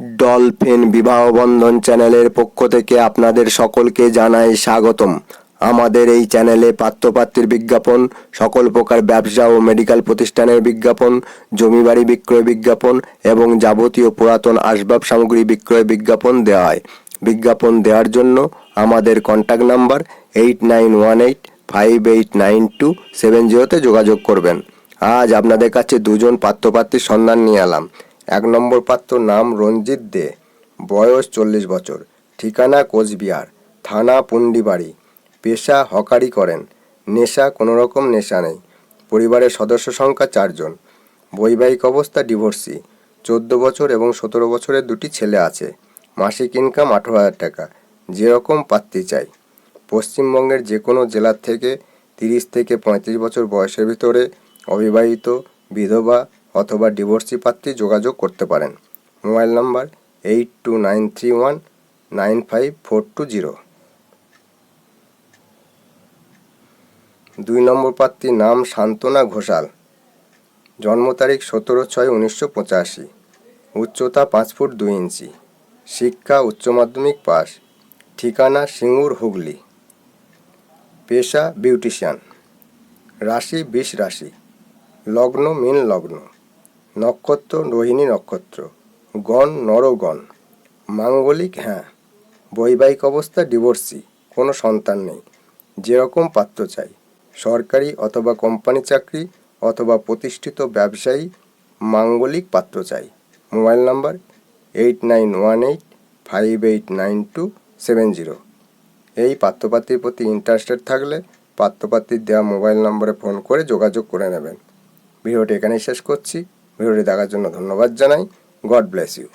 Dolphin বিবাহ বন্ধন চ্যানেলের পক্ষ থেকে আপনাদের সকলকে জানাই স্বাগতম। আমাদের এই চ্যানেলে পাত্রপাত্রীর বিজ্ঞাপন, সকল প্রকার ব্যবসা ও মেডিকেল প্রতিষ্ঠানের বিজ্ঞাপন জমি বাড়ি বিক্রয় বিজ্ঞাপন এবং যাবতীয় পুরাতন আসবাব সামগ্রী বিক্রয় বিজ্ঞাপন দেওয়া হয়। বিজ্ঞাপন দেওয়ার জন্য আমাদের contact number eight nine one eight five eight nine two seven জিরোতে যোগাযোগ করবেন। আজ আপনাদের কাছে দুজন পাত্রপাত্রীর সন্ধান নিয়ে এলাম। এক নম্বর পাত্র নাম রঞ্জিত দে, বয়স চল্লিশ বছর, ঠিকানা কোচবিহার, থানা পুন্ডিবাড়ি। পেশা হকারি করেন, নেশা কোনো রকম নেশা নেই। পরিবারের সদস্য সংখ্যা চারজন বৈবাহিক অবস্থা ডিভোর্সি, চোদ্দ বছর এবং সতেরো বছরের দুটি ছেলে আছে। মাসিক ইনকাম আঠেরো হাজার টাকা, যেরকম পাত্রী চাই। পশ্চিমবঙ্গের যে কোনো জেলার থেকে তিরিশ থেকে পঁয়ত্রিশ বছর বয়সের ভিতরে অবিবাহিত, বিধবা অথবা ডিভোর্সি পাত্রী যোগাযোগ করতে পারেন। Mobile number eight two nine three one nine five four two zero দুই নম্বর প্রার্থীর নাম শান্তনা ঘোষাল। জন্ম তারিখ সতেরো ছয় উনিশশো পঁচাশি। উচ্চতা পাঁচ ফুট দুই ইঞ্চি। শিক্ষা উচ্চ মাধ্যমিক পাস ঠিকানা সিঙ্গুর হুগলি। পেশা বিউটিশিয়ান। রাশি বিষ রাশি। লগ্ন মীন লগ্ন। নক্ষত্র, রোহিণী নক্ষত্র। গণ, নরগণ। মাঙ্গলিক হ্যাঁ। বৈবাহিক অবস্থা, ডিভোর্সি। কোনো সন্তান নেই। যেরকম পাত্র চাই। সরকারি অথবা কোম্পানি চাকরি অথবা প্রতিষ্ঠিত ব্যবসায়ী মাঙ্গলিক পাত্র চাই। Mobile number eight nine one eight five eight nine two seven zero. এই পাত্রপাত্রীর প্রতি ইন্টারেস্টেড থাকলে পাত্রপাত্রীর দেওয়া মোবাইল নম্বরে ফোন করে যোগাযোগ করে নেবেন। ভিডিওটি এখানেই শেষ করছি। ভিডিওটি দেখার জন্য ধন্যবাদ জানাই। God bless you